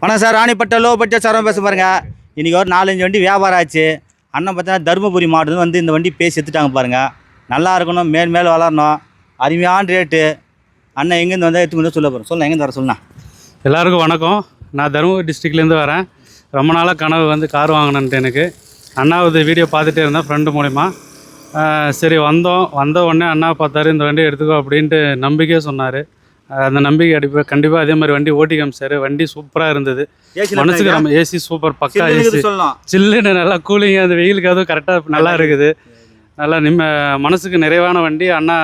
வணக்கம் சார் ராணிப்பட்ட low budget சாரம் பேச பாருங்க. இன்றைக்கி ஒரு நாலஞ்சு வண்டி வியாபாரம் ஆச்சு. அண்ணன் பார்த்தீங்கன்னா தருமபுரி மாவட்டத்தில் வந்து இந்த வண்டி பேசி எடுத்துட்டாங்க பாருங்க. நல்லா இருக்கணும் மேல் மேல் வளரணும். அருமையான ரேட்டு அண்ணன் எங்கேருந்து வந்தால் எடுத்து சொல்ல போகிறோம் சொல்ல எங்கேருந்து வர சொல்லலாம் எல்லாருக்கும் வணக்கம். நான் தருமபுரி டிஸ்ட்ரிக்ட்லேருந்து வரேன். ரொம்ப நாளாக கனவு வந்து கார் வாங்கணுன்ட்டு எனக்கு. அண்ணாவது வீடியோ பார்த்துட்டே இருந்தேன் ஃப்ரெண்டு மூலிமா சரி வந்தோம். வந்த உடனே அண்ணா பார்த்தாரு இந்த வண்டி எடுத்துக்கோ அப்படின்ட்டு நம்பிக்கையே சொன்னார். அந்த நம்பிக்கை அடிப்ப கண்டிப்பாக அதே மாதிரி வண்டி ஓட்டி காமிச்சாரு வண்டி சூப்பராக இருந்தது. மனசுக்கு நம்ம ஏசி சூப்பர் பக்கா ஏசி. சில்லுன்னு நல்லா கூலிங் அந்த வெயிலுக்கு அதுவும் கரெக்டாக நல்லா இருக்குது. நல்லா நிம்ம மனசுக்கு நிறைவான வண்டி. அண்ணா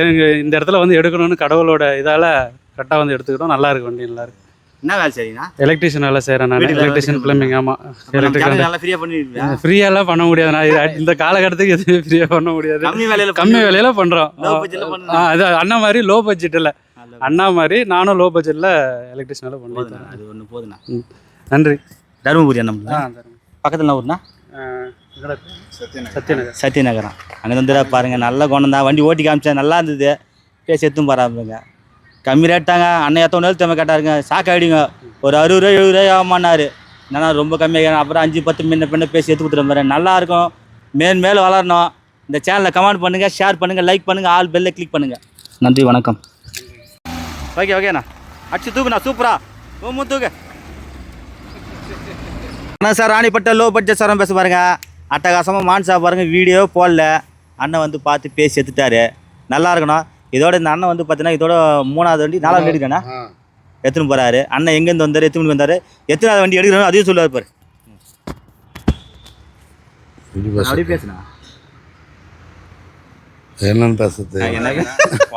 எனக்கு இந்த இடத்துல வந்து எடுக்கணும்னு கடவுளோட இதால் கரெக்டாக வந்து எடுத்துக்கிட்டோம். நல்லா இருக்கு வண்டி நல்லா இருக்கு. என்ன வேலை சரிண்ணா எலக்ட்ரிஷியன் வேலை செய்கிறேன் நான் எலக்ட்ரிஷியன் பிளம்பிங் ஆமாம் எலக்ட்ரிக்கல் நல்லா ஃப்ரீயாக பண்ணிடுவீங்க ஃப்ரீயெல்லாம் பண்ண முடியாது. நான் இந்த காலகட்டத்துக்கு எதுவுமே ஃப்ரீயாக பண்ண முடியாது. கம்மி வேலையில் கம்மி விலையில பண்ணுறோம். அது அண்ணா மாதிரி லோ பட்ஜெட்டில் அண்ணா மாதிரி நானும் லோ பட்ஜெட்டில் எலக்ட்ரிஷியன் வேலை பண்ணிட்டேன் அது ஒன்று போதுண்ணா. நன்றி. தருமபுரி அண்ணா பக்கத்தில் ஊர்னா சத்யநகர். சத்யநகரம் அங்கே வந்து பாருங்க. நல்ல குணம் தான் வண்டி ஓட்டி காமிச்சா நல்லா இருந்தது. பேசி எத்தும் பாருங்க கம்மி ரேட்டாங்க அண்ணன் எத்தனை நாள் தேவை கேட்டாருங்க. சாக்கு ஆகிடுங்க ஒரு அறுபது ரூபா எழுபது ரூபாய் ஆமாண்ணாரு என்னன்னா ரொம்ப கம்மியாக அப்புறம் அஞ்சு பத்து முன்ன பின்ன பேசி எடுத்து கொடுத்துட்டு நல்லாயிருக்கும் மேன் மேலே மேல் வளரணும். இந்த சேனலை கமெண்ட் பண்ணுங்கள் ஷேர் பண்ணுங்கள் லைக் பண்ணுங்கள் ஆல் பெல்லை கிளிக் பண்ணுங்கள் நன்றி வணக்கம். ஓகே ஓகேண்ணா அடிச்சு தூக்குண்ணா சூப்பரா ரொம்ப தூக்கு. அண்ணா சார் ராணிப்பட்ட லோ பட்ஜெட் சாரம் பேச பாருங்க. அட்டகாசமாக மான்சா பாருங்கள் வீடியோ போடல. அண்ணன் வந்து பார்த்து பேசி எடுத்துட்டாரு. நல்லா இருக்கணும். இதோட இந்த அண்ணன் வந்து பார்த்தீங்கன்னா இதோட மூணாவது வண்டி நாலாவது வண்டி எடுக்கணும் எடுத்துன்னு போறாரு. அண்ணன் எங்கேருந்து வந்தார் எத்தனை வந்தார்? எத்தனாவது வண்டி எடுக்கணும் அதையும் சொல்லுவார் பாரு. அப்படி பேசுனா? என்னன்னு பேசுறது?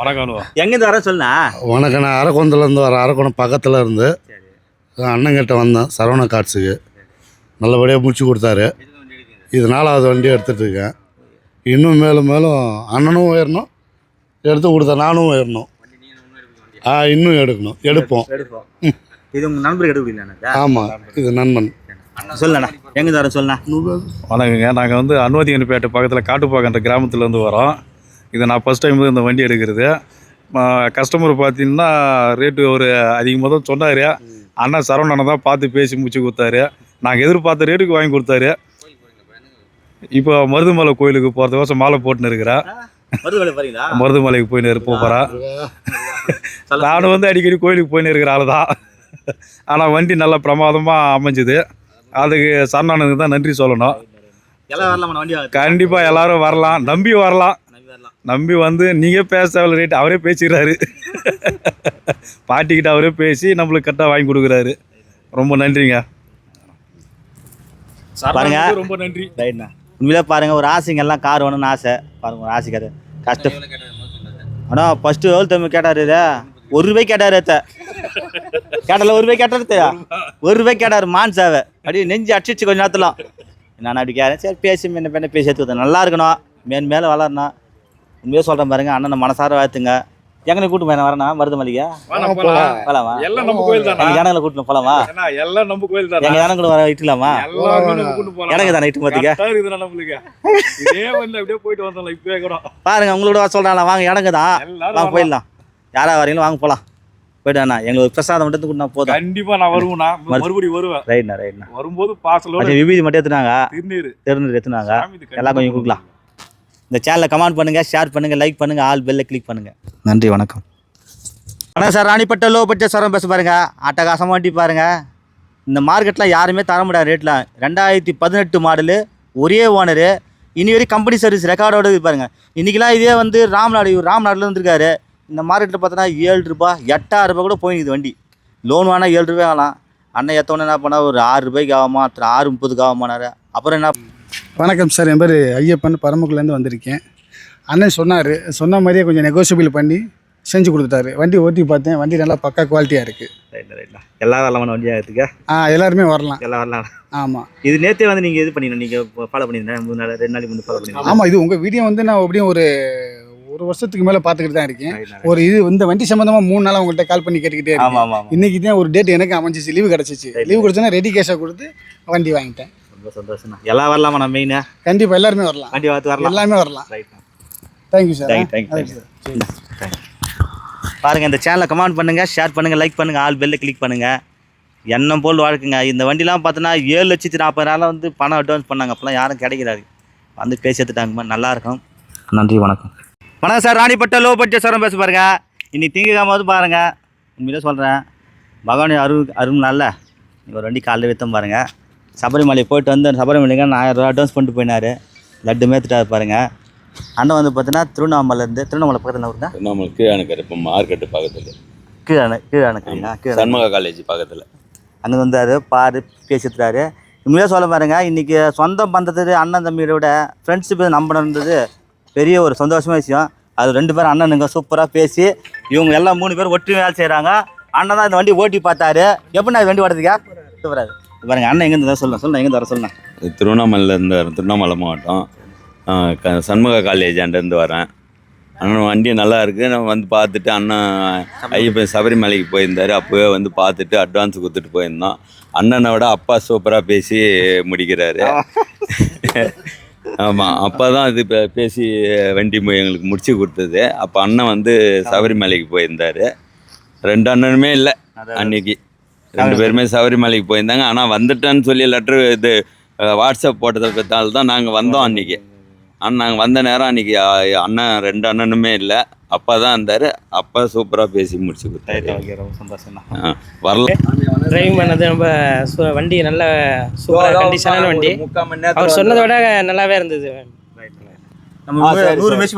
வணக்கம் எங்கேருந்து வர சொல்லுண்ணா? வணக்கம் நான் அரக்கோணத்துலேருந்து வரேன் அரக்கோணம் பக்கத்தில் இருந்து அண்ணங்கிட்ட வந்தேன் சரவண காட்ஸுக்கு. நல்லபடியாக முடிச்சு கொடுத்தாரு. இது நாலாவது வண்டி எடுத்துகிட்டு இருக்கேன். இன்னும் மேலும் மேலும் அண்ணனும் உயரணும் எடுத்து கொடுத்த நானும் உயரணும் ஆ இன்னும் எடுக்கணும். எடுப்போம். எடுப்போம். இது உங்கள் நண்பருக்கு எடுக்க முடியல ஆமாம் இது நண்பன். சொல்லண்ணா எங்கேருந்து வர சொல்லுண்ணா? வணக்கங்க நாங்கள் வந்து அனுமதியன்பேட்டை பக்கத்தில் காட்டுப்பாக்கன்ற கிராமத்துலேருந்து வரோம். இது நான் ஃபஸ்ட் டைம் இந்த வண்டி எடுக்கிறது. கஸ்டமர் பார்த்தீங்கன்னா ரேட்டு ஒரு அதிகமாக தான் சொன்னார். அண்ணன் சரவணனை தான் பார்த்து பேசி முடிச்சு கொடுத்தாரு. நாங்கள் எதிர்பார்த்த ரேட்டுக்கு வாங்கி கொடுத்தாரு. இப்போ மருதுமலை கோயிலுக்கு போகிறத வருஷம் மாலை போட்டுன்னு இருக்கிறேன் மருதுமலைக்கு போயின்னு போகிறேன் நானும் வந்து அடிக்கடி கோயிலுக்கு போயின்னு இருக்கிற ஆள் தான் ஆனால் வண்டி நல்லா பிரமாதமாக அமைஞ்சுது. அதுக்கு சரணனுக்கு தான் நன்றி சொல்லணும். கண்டிப்பாக எல்லாரும் வரலாம். நம்பி வரலாம். நம்பி வரலாம். நம்பி வந்து நீங்கள் பேச தேவையில்ல ரேட் அவரே பேசிடுறாரு பாட்டிக்கிட்ட அவரே பேசி நம்மளுக்கு கரெக்டாக வாங்கி கொடுக்குறாரு. ரொம்ப நன்றிங்க. பாருங்க. ரொம்ப நன்றி. ரைட்ண்ணா. உண்மையிலே பாருங்க ஒரு ஆசைங்க எல்லாம் கார் வேணும்னு ஆசை. பாருங்க ஒரு ஆசை கஷ்டம். ஆனால் ஃபஸ்ட்டு எவ்வளோ தம்பி கேட்டார் இதை. ஒரு ரூபாய் கேட்டார் அத்தை. கேட்டல ஒரு ரூபாய் கேட்டார் ஒரு ரூபாய் கேட்டார் மான்சாவை அப்படியே நெஞ்சு அடிச்சிச்சு கொஞ்ச நேரத்தில். நான் அப்படி கேட்டேன் சரி பேசி முன்ன பின்ன பேசி எடுத்து நல்லா இருக்கணும். மேன் மேலே வளரணும். உண்மையாக சொல்கிறேன் பாருங்க அண்ணனை மனசார வாழ்த்துங்க எங்கே கூட்டு போய் வரேண்ணா மருது மல்லிகை. போகலாமா எல்லாம் நம்ம கோயில் தானா? கூட்டின்னு போகலாமா ஏன்னா எல்லாம் நம்ம கோயில் தானா? எங்கள் ஜனங்களை வர இட்டுலாமா? கூட்டு எனக்கு தானே இட்டு நம்மளுக்கு. இதே வந்து அப்படியே போயிட்டு வந்தோம் இப்பவே கூட. பாருங்க உங்களோட வர சொல்கிறாங்களா வாங்க இடங்க தான் வாங்க போயிடலாம். யாரா வரீங்களோ வாங்க போகலாம் போயிட்டு எங்களுக்கு பிரசாதம் மட்டும் கொடுத்தா போதும். கண்டிப்பா நான் வருவேண்ணா மறுபடியும் வருவேன். ரைட்ண்ணா ரைட்ண்ணா. வரும்போது பாசலோட விபீதி மட்டும் எடுத்துனாங்க திருநீர். தெரிஞ்சு எடுத்துனாங்க சாமிக்கு எல்லாம் கொஞ்சம் கொடுக்கலாம். இந்த சேனலை கமெண்ட் பண்ணுங்க ஷேர் பண்ணுங்க லைக் பண்ணுங்க ஆல் பெல்லை கிளிக் பண்ணுங்க. நன்றி வணக்கம். வணக்கம் சார் ராணிப்பட்ட லோ பட்ஜெட் சாரம் பேச பாருங்க. அட்டகாசமாக வண்டி பாருங்க. இந்த மார்க்கெட்டில் யாருமே தர முடியாது ரேட்டில் ரெண்டாயிரத்தி பதினெட்டு மாடலு ஒரே ஓனரு இனி வரைக்கும் கம்பெனி சர்வீஸ் ரெக்கார்டோட இது பாருங்க. இன்றைக்கெலாம் இதே வந்து ராம்நாடு இவர் ராம்நாடுல இருந்திருக்காரு. இந்த மார்க்கெட்டில் பார்த்தோன்னா ஏழு ரூபாய் எட்டாயிரம் ரூபாய் கூட போயிடுது வண்டி. லோன் வேணால் ஏழு ரூபாய் ஆகலாம் அண்ணன் எத்தவொன்னே என்ன பண்ணா ஒரு ஆறு ரூபாய்க்கு ஆகுமா ஆறு முப்பதுக்கு ஆகுமானாரு. அப்புறம் என்ன வணக்கம் சார் என் பேர் ஐயப்பன் பரமக்குலேருந்து வந்திருக்கேன். அண்ணன் சொன்னார் சொன்ன மாதிரியே கொஞ்சம் நெகோசியபிள் பண்ணி செஞ்சு கொடுத்துட்டாரு. வண்டி ஓட்டி பார்த்தேன் வண்டி நல்லா பக்கா குவாலிட்டியாக இருக்குது ரைட்ல ரைட்ல எல்லா வரலாமான வண்டியாக எடுத்துக்க? ஆ எல்லாருமே வரலாம். எல்லாம் வரலாம்? ஆமாம் இது நேற்றே வந்து நீங்கள் இது பண்ணிடணும் நீங்கள் ஃபாலோ பண்ணியிருந்தேன் மூணு நாள் ரெண்டு நாளைக்கு முன்னாடி ஃபாலோ பண்ணியிருந்தேன் ஆமாம் இது உங்கள் வீடியோ வந்து நான் எப்படியும் ஒரு ஒரு வருஷத்துக்கு மேலே பார்த்துக்கிட்டு தான் இருக்கேன். ஒரு இது இந்த வண்டி சம்மந்தமாக மூணு நாள் உங்கள்கிட்ட கால் பண்ணி கேட்டுக்கிட்டே இருக்கேன். இன்னைக்கு தான் ஒரு டேட் எனக்கு அமைஞ்சிச்சு லீவு கிடச்சிச்சு. லீவு கிடச்சோன்னா ரெடி கேஷாக கொடுத்து வண்டி வாங்கிட்டேன். ரொம்ப சந்தோஷம் எல்லாம் வரலாமா மெயினா கண்டிப்பாக எல்லாருமே வரலாம். வண்டி பார்த்து வரலாம். எல்லாமே வரலாம். Right thank you sir thank thank thank பாருங்கள் இந்த சேனலை கமெண்ட் பண்ணுங்கள் ஷேர் பண்ணுங்கள் லைக் பண்ணுங்கள் ஆல் பெல்லை கிளிக் பண்ணுங்கள் எண்ணம் போல் வாழ்க்குங்க. இந்த வண்டிலாம் பார்த்தோன்னா ஏழு லட்சத்தி நாற்பதாயிரம் வந்து பணம் அட்வான்ஸ் பண்ணாங்க. அப்போலாம் யாரும் கிடைக்கிறாரு வந்து பேசி எடுத்துட்டாங்க நல்லா இருக்கும். நன்றி வணக்கம். வணக்கம் சார் ராணிப்பட்ட லோ பட்ஜெட் சாரம் பேச பாருங்க. இன்னைக்கு திங்கக்கிழமை வந்து பாருங்க. உண்மையிலே சொல்கிறேன் பகவானி அருள் அருள் நல்ல. ஒரு வண்டி காலையில் விற்றம் பாருங்க. சபரிமலை போயிட்டு வந்து சபரிமலைக்கு நான் ஆயிரம் ரூபா அட்வான்ஸ் பண்ணிட்டு போயினாரு. லட்டு மேத்துட்டாரு பாருங்க. அண்ணன் வந்து பார்த்தீங்கன்னா திருவண்ணாமலைலேருந்து திருவண்ணாமலை பக்கத்தில் வருதா நம்மளுக்கு கீழானுக்கர் இப்போ மார்க்கெட்டு பக்கத்தில். கீழே கீழே அணுக்கிறீங்களா கீழே சண்முகா காலேஜ் பக்கத்தில். அங்கே வந்தார் பாரு பேசிட்டுறாரு. உண்மையாக சொல்ல பாருங்க இன்றைக்கி சொந்தம் பந்தத்துக்கு அண்ணன் தம்பியோட ஃப்ரெண்ட்ஷிப் நம்பணுன்றது பெரிய ஒரு சந்தோஷமான விஷயம். அது ரெண்டு பேரும் அண்ணனுங்க சூப்பராக பேசி இவங்க எல்லாம் மூணு பேர் ஒற்றுமை வேலை செய்கிறாங்க அண்ணன் தான் இந்த வண்டி ஓட்டி பார்த்தாரு. எப்படிண்ணா இந்த வண்டி ஓடுறதுக்கா சூப்பராக பாருங்க அண்ணன் எங்கேருந்து வர சொல்லலாம் சொல்லுங்க எங்கேருந்து வர சொல்லலாம் திருவண்ணாமலையிலேருந்து வரேன் திருவண்ணாமலை மாவட்டம். க சண்முகா காலேஜ் ஆண்டேருந்து வரேன். அண்ணன் வண்டி நல்லா இருக்குது நான் வந்து பார்த்துட்டு அண்ணன் ஐயப்பன் சபரிமலைக்கு போயிருந்தார். அப்போவே வந்து பார்த்துட்டு அட்வான்ஸ் கொடுத்துட்டு போயிருந்தோம். அண்ணனை விட அப்பா சூப்பராக பேசி முடிக்கிறாரு. ஆமாம் அப்பா தான் இது பேசி வண்டி எங்களுக்கு முடிச்சு கொடுத்தது. அப்போ அண்ணன் வந்து சபரிமலைக்கு போயிருந்தார். ரெண்டு அண்ணனுமே இல்லை அன்னைக்கு. ரெண்டு பேருமே சபரிமலைக்கு போயிருந்தாங்க. ஆனால் வந்துட்டேன்னு சொல்லி லெட்ரு இது வாட்ஸ்அப் போட்டதை பத்தால் தான் நாங்கள் வந்தோம் அன்னைக்கு. ஆனால் நாங்கள் வந்த நேரம் அன்னைக்கு அண்ணன் ரெண்டு அண்ணனுமே இல்லை. அப்பா தான் இருந்தார். அப்பா சூப்பராக பேசி முடிச்சு கொடுத்தாரு. ரொம்ப சந்தோஷம் ஆ, வரல. டிரைவிங் பண்ணது ரொம்ப வண்டி நல்ல சூப்பர் கண்டிஷனான வண்டி. அவர் சொன்னதை விட நல்லாவே இருந்தது. நம்ம நூறு மேட்ச்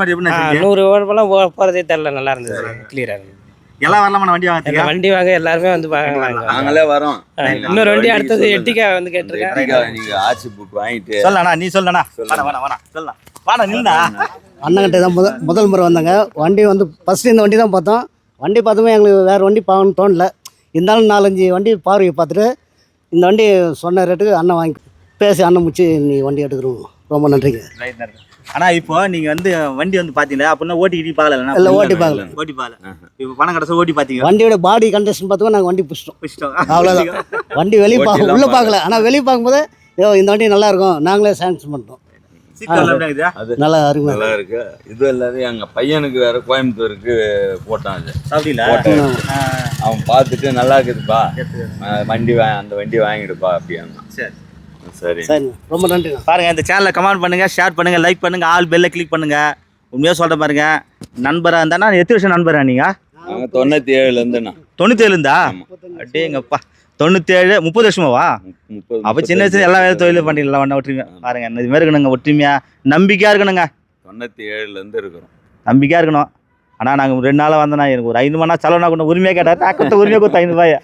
நூறு போ போகிறதே தெரில நல்லா இருந்தது. கிளியராக இருந்தது. எல்லாம் வரலாமா? வண்டி வாங்க வண்டி வாங்க எல்லாருமே வந்து வாங்க. நாங்களே வரோம். இன்னொரு வண்டி அடுத்தது எட்டிக்கா வந்து கேட்டிருக்கேன். புக் வாங்கிட்டு சொல்லண்ணா நீ சொல்லண்ணா. வேணா வேணா வேணா சொல்லலாம் வாடா நில்லுடா அண்ணங்கிட்ட தான் முதல் முதல் முறை வந்தாங்க. வண்டி வந்து ஃபஸ்ட்டு இந்த வண்டி தான் பார்த்தோம். வண்டி பார்த்தோமே எங்களுக்கு வேறு வண்டி பார்க்கணும்னு தோணல. இருந்தாலும் நாலஞ்சு வண்டி பார்வையை பார்த்துட்டு இந்த வண்டி சொன்ன ரேட்டுக்கு அண்ணன் வாங்கி பேசி அண்ணன் முடிச்சு நீ வண்டி எடுக்கிறோம் ரொம்ப நன்றிங்க. ஆனா இப்போ நீங்க வந்து வண்டி வந்து பாத்தீங்களா? அப்படின்னா ஓட்டி கிட்டி பார்க்கல இல்லை ஓட்டி பார்க்கல ஓட்டி பார்க்கல இப்போ பணம் கடைசி ஓட்டி பாத்தீங்க வண்டியோட பாடி கண்டிஷன் பார்த்தோம் நாங்கள் வண்டி பிடிச்சிட்டோம். பிடிச்சிட்டோம். அவ்வளோதான் வண்டி வெளியே பார்க்க உள்ளே பார்க்கல ஆனால் வெளியே பார்க்கும்போது ஐயோ இந்த வண்டி நல்லா இருக்கும் நாங்களே சாங்ஷன் பண்ணிட்டோம்? நல்லா அருமை. நல்லா இருக்கு இது இல்லாத எங்கள் பையனுக்கு வேற கோயம்புத்தூருக்கு போட்டான் அது. அவன் பார்த்துட்டு நல்லா இருக்குதுப்பா. வண்டி அந்த வண்டி வாங்கிடுப்பா அப்படின்னா சரி. சரி சரி ரொம்ப நன்றிண்ணா. பாருங்க இந்த சேனலை கமெண்ட் பண்ணுங்க ஷேர் பண்ணுங்க லைக் பண்ணுங்க ஆல் பெல்ல கிளிக் பண்ணுங்க. உண்மையா சொல்ற பாருங்க நண்பரா இருந்தா எத்தனை வருஷம் நண்பரா நீங்க? நாங்கள் தொண்ணூற்றி ஏழுலேருந்துண்ணா தொண்ணூத்தி ஏழுந்தா அப்படியேங்கப்பா தொண்ணூத்தி ஏழு முப்பது வருஷமாவா முப்பது அப்ப சின்ன வயசுல எல்லா வேலை தொழிலும் பண்ணிடலாம் ஒன்றா ஒற்றுமையா. பாருங்க இந்த மாதிரி இருக்கணுங்க ஒற்றுமையா. நம்பிக்கையா இருக்கணுங்க. தொண்ணூற்றி ஏழுலேருந்து இருக்கிறோம். நம்பிக்கையா இருக்கணும். ஆனா நாங்க ரெண்டு நாளா வந்தோம்னா எனக்கு ஒரு ஐநூறு மணி செலவுனா கூட உரிமையா கேட்டார் நான் கொடுத்த உரிமையா கொடுத்த ஐநூறு ரூபாய்.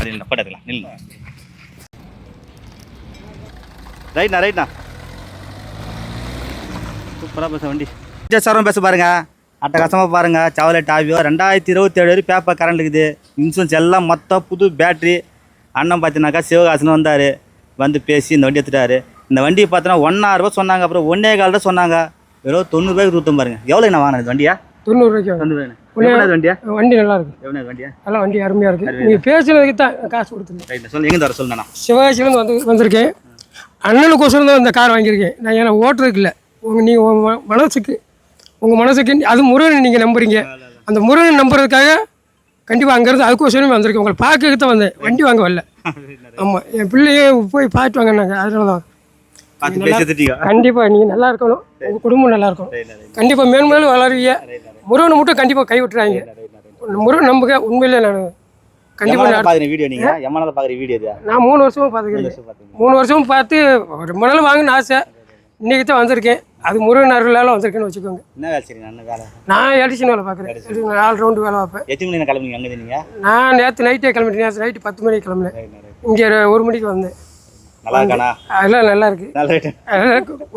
நல்லா இருக்கண்ணா உண்ணா படக்கலாம் நில்லுண்ணா ரைட்ண்ணா ரைட்ண்ணா. சூப்பராக பேச வண்டி. சரம் பேச பாருங்க. அட்டகாசமாக பாருங்க. சவலை டாவியோ ரெண்டாயிரத்தி இருபத்தி ஏழு வரைக்கும் பேப்பர் கரண்ட் இருக்குது. இன்சூரன்ஸ் எல்லாம் மொத்தம் புது பேட்ரி அண்ணன் பார்த்தீங்கன்னாக்கா சிவகாசன் வந்தார். வந்து பேசி இந்த வண்டி எடுத்துட்டாரு. இந்த வண்டியை பார்த்தோன்னா ஒன்னாயிரம் சொன்னாங்க. அப்புறம் ஒன்னே கால் தான் சொன்னாங்க. வெறும் தொண்ணூறுபாய்க்கு கொடுத்தோம் பாருங்க. எவ்வளோ நான் வாங்கினது வண்டியா? தொண்ணூறுரூவாய்க்கு வண்டியா? வண்டி நல்லா இருக்கு. நல்லா வண்டி அருமையாக இருக்குது நீங்கள் பேசுனதுக்கு தான் காசு கொடுத்துருங்க சிவகாசியிலேருந்து வந்து வந்திருக்கேன். அண்ணனுக்கோசரம் தான் இந்த கார் வாங்கியிருக்கேன். நான் ஏன்னா ஓட்டுறதுக்கு இல்லை. உங்கள் நீங்கள் மனசுக்கு உங்கள் மனசுக்கு அது முருகன் நீங்கள் நம்புறீங்க. அந்த முருகன் நம்புறதுக்காக கண்டிப்பாக அங்கேருந்து அதுக்கோசரமே வந்திருக்கேன். உங்களை பார்க்கறதுக்கு தான் வந்தேன். வண்டி வாங்க வரல. ஆமாம் என் பிள்ளையே போய் பார்த்து வாங்கினாங்க அதனால தான் கண்டிப்பாக நீங்கள் நல்லா இருக்கணும். உங்கள் குடும்பம் நல்லா இருக்கணும். கண்டிப்பாக மேலும் மேலும் வளருவீங்க. முருகனை மட்டும் கண்டிப்பாக கை விட்டுறாங்க முருகன் நம்புக உண்மையிலே நான் வீடியோ வீடியோ இது நான் மூணு வருஷமாக பார்த்துக்கிறேன் மூணு வருஷமும் பார்த்து ரொம்ப நாள் வாங்கணும்னு ஆசை. இன்றைக்கி தான் வந்திருக்கேன். அது முருகன் அருளால் வந்திருக்கேன்னு வச்சுக்கோங்க. என்ன வேலை செய்றீங்க அண்ணன் வேலை? நான் எடிஷன் வேலை பார்க்குறேன். நாலு ரவுண்டு வேலை பார்ப்பேன். எத்தனை மணி கிளம்புங்க அங்கே நீங்கள் நான் நேற்று நைட்டே கிளம்பிட்டேன். நேற்று நைட்டு பத்து மணிக்கு கிளம்புனேன். இங்கே ஒரு மணிக்கு வந்தேன். நல்லா இருக்காண்ணா அதெல்லாம் நல்லா இருக்கு.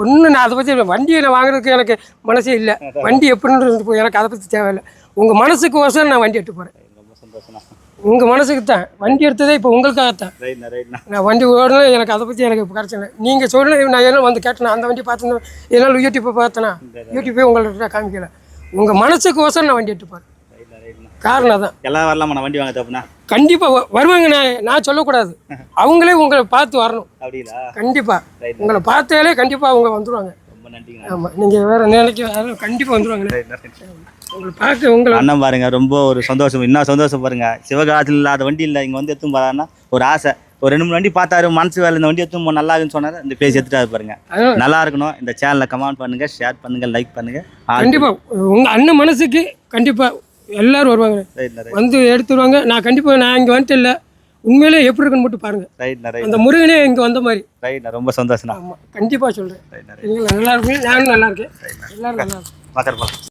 ஒன்றும் நான் அதை பற்றி வண்டியை நான் வாங்குறதுக்கு எனக்கு மனசே இல்லை. வண்டி எப்படின்னு போய் எனக்கு அதை பற்றி தேவையில்லை. உங்கள் மனசுக்கு ஒசரம் நான் வண்டி எடுத்து போகிறேன் உங்கள் மனசுக்கு தான். வண்டி எடுத்ததே இப்போ உங்களுக்காகத்தான். நான் வண்டி ஓடணும் எனக்கு அதை பற்றி எனக்கு பிரச்சனை இல்லை. நீங்கள் சொல்ல நான் எல்லாம் வந்து கேட்டேன்? அந்த வண்டி பார்த்தேன்? என்னால் யூடியூப்பை பார்த்தேனா? யூடியூப்பே உங்கள்கிட்ட காமிக்கல. உங்கள் மனசுக்கு ஒசரம் நான் வண்டி எடுத்துப்பார் காரணம் தான் எல்லாம் வரலாமா நான் வண்டி வாங்க தப்புண்ணா கண்டிப்பாக வருவாங்க. நான் நான் சொல்லக்கூடாது. அவங்களே உங்களை பார்த்து வரணும். கண்டிப்பாக உங்களை பார்த்தாலே கண்டிப்பாக அவங்க வந்துடுவாங்க ஆமாம் நீங்கள் வேறு நிலைக்கு வேறு கண்டிப்பாக வந்துடுவாங்கண்ணே உங்களை பார்க்க உங்களை அண்ணன் பாருங்க ரொம்ப ஒரு சந்தோஷம். இன்னும் சந்தோஷம் பாருங்க. சிவகாசில் இல்லாத வண்டி இல்லை இங்கே வந்து எடுத்துன்னு போறாருன்னா ஒரு ஆசை. ஒரு ரெண்டு மூணு வண்டி பார்த்தாரு மனசு வேலை இந்த வண்டி போ நல்லா இருக்குன்னு சொன்னாரு. இந்த பேசி எடுத்துட்டாரு பாருங்க. நல்லா இருக்கணும். இந்த சேனலை கமெண்ட் பண்ணுங்க ஷேர் பண்ணுங்க லைக் பண்ணுங்க. ஆள் கண்டிப்பாக உங்கள் அண்ணன் மனசுக்கு கண்டிப்பாக எல்லாரும் வருவாங்க. வந்து எடுத்துருவாங்க. நான் கண்டிப்பாக நான் இங்கே வந்துட்டு இல்லை. உண்மையிலே எப்படி இருக்குன்னு மட்டும் பாருங்கள் அந்த முருகனே இங்கே வந்த மாதிரி. ரைட் ரொம்ப சந்தோஷம் ஆமாம் கண்டிப்பாக சொல்கிறேன் நல்லா இருப்பீங்க நானும் நல்லா இருக்கேன். எல்லாரும் நல்லா இருக்கேன்